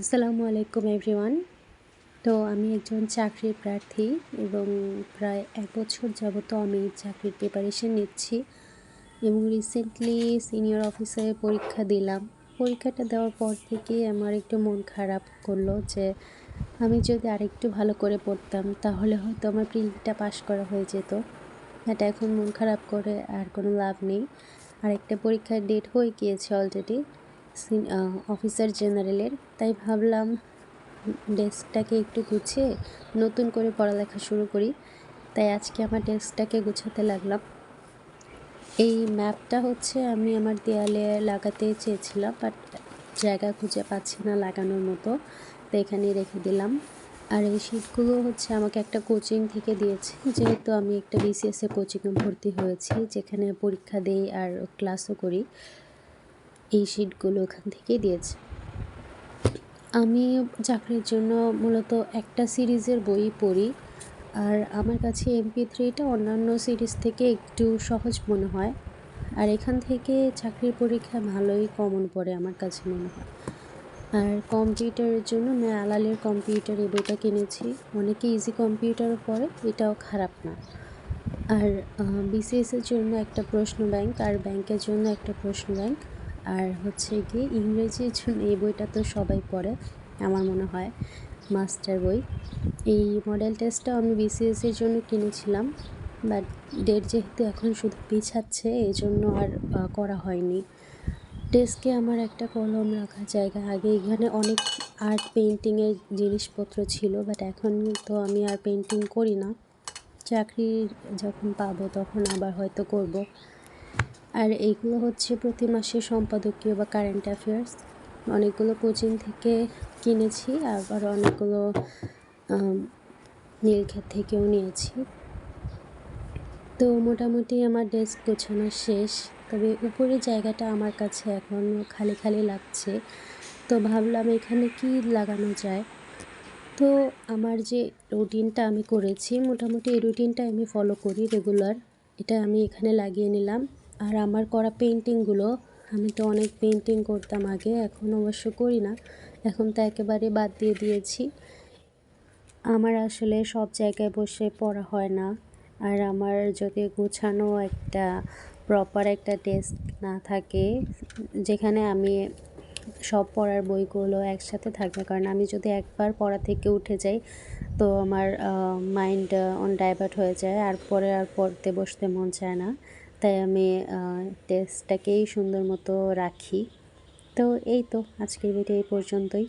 আসসালামু আলাইকুম এভরিওয়ান তো আমি একজন চাকরির প্রার্থী এবং প্রায় এক বছর যাবত আমি চাকরির প্রিপারেশন নিচ্ছি এবং রিসেন্টলি সিনিয়র অফিসারের পরীক্ষা দিলাম। পরীক্ষাটা দেওয়ার পর থেকে আমার একটু মন খারাপ করল যে আমি যদি আরেকটু ভালো করে পড়তাম, তাহলে হয়তো আমার প্রিলিটা পাশ করা হয়ে যেত। এটা এখন মন খারাপ করে আর কোনো লাভ নেই। আরেকটা পরীক্ষার ডেট হয়ে গিয়েছে অলরেডি অফিসার জেনারেলের। তাই ভাবলাম ডেস্কটাকে একটু গুছিয়ে নতুন করে পড়ালেখা শুরু করি। তাই আজকে আমার ডেস্কটাকে গুছাতে লাগলাম। এই ম্যাপটা হচ্ছে আমি আমার দেয়ালে লাগাতে চেয়েছিলাম, বাট জায়গা খুঁজে পাচ্ছি না লাগানোর মতো। তো এখানে রেখে দিলাম। আর এই শিটগুলো হচ্ছে আমাকে একটা কোচিং থেকে দিয়েছে। যেহেতু আমি একটা বিসিএসএ কোচিংয়ে ভর্তি হয়েছি, যেখানে পরীক্ষা দেই আর ক্লাসও করি। এই শিটগুলো ওখান থেকেই দিয়েছে। আমি চাকরির জন্য মূলত একটা সিরিজের বই পড়ি, আর আমার কাছে এমপি থ্রিটা অন্যান্য সিরিজ থেকে একটু সহজ মনে হয়, আর এখান থেকে চাকরির পরীক্ষা ভালোই কমন পড়ে আমার কাছে মনে হয়। আর কম্পিউটারের জন্য আমি আলালের কম্পিউটার এই বইটা কিনেছি, অনেকে ইজি কম্পিউটারও পড়ে, এটাও খারাপ না। আর বিসিএসের জন্য একটা প্রশ্ন ব্যাংক আর ব্যাংকের জন্য একটা প্রশ্ন ব্যাংক আর হচ্ছে কি জন্য এই বইটা তো সবাই পড়ে, আমার মনে হয়, মাস্টার বই। এই মডেল টেস্টটা আমি বিসিএসের জন্য কিনেছিলাম বাট ডেট যেহেতু এখন শুধু পিছাচ্ছে, এই জন্য আর করা হয়নি। ডেস্কে আমার একটা কলম রাখার জায়গা, আগে এখানে অনেক আর্ট পেন্টিংয়ের জিনিসপত্র ছিল বাট এখন তো আমি আর পেন্টিং করি না। চাকরি যখন পাবো তখন আবার হয়তো করব। আর এইগুলো হচ্ছে প্রতি মাসে সম্পাদকীয় বা কারেন্ট অ্যাফেয়ার্স অনেকগুলো কোচিং থেকে কিনেছি, আবার অনেকগুলো নীলক্ষেত থেকেও নিয়েছি। তো মোটামুটি আমার ডেস্ক গোছানো শেষ। তবে উপরের জায়গাটা আমার কাছে এখনও খালি খালি লাগছে। তো ভাবলাম এখানে কি লাগানো যায়? তো আমার যে রুটিনটা আমি করেছি, মোটামুটি এই রুটিনটা আমি ফলো করি রেগুলার এটা আমি এখানে লাগিয়ে নিলাম। আর আমার করা পেন্টিংগুলো আমি তো অনেক পেন্টিং করতাম আগে, এখন অবশ্য করি না। এখন তো একেবারে বাদ দিয়ে দিয়েছি। আমার আসলে সব জায়গায় বসে পড়া হয় না। আর আমার যদি গোছানো একটা প্রপার একটা ডেস্ক না থাকে, যেখানে আমি সব পড়ার বইগুলো একসাথে থাকবে, কারণ আমি যদি একবার পড়া থেকে উঠে যাই, তো আমার মাইন্ড অন ডাইভার্ট হয়ে যায়। আর পরে আর পড়তে বসতে মন চায় না। তাই আমি টেস্টটাকেই সুন্দর মতো রাখি। তো এই তো আজকের ভিডিও এই পর্যন্তই।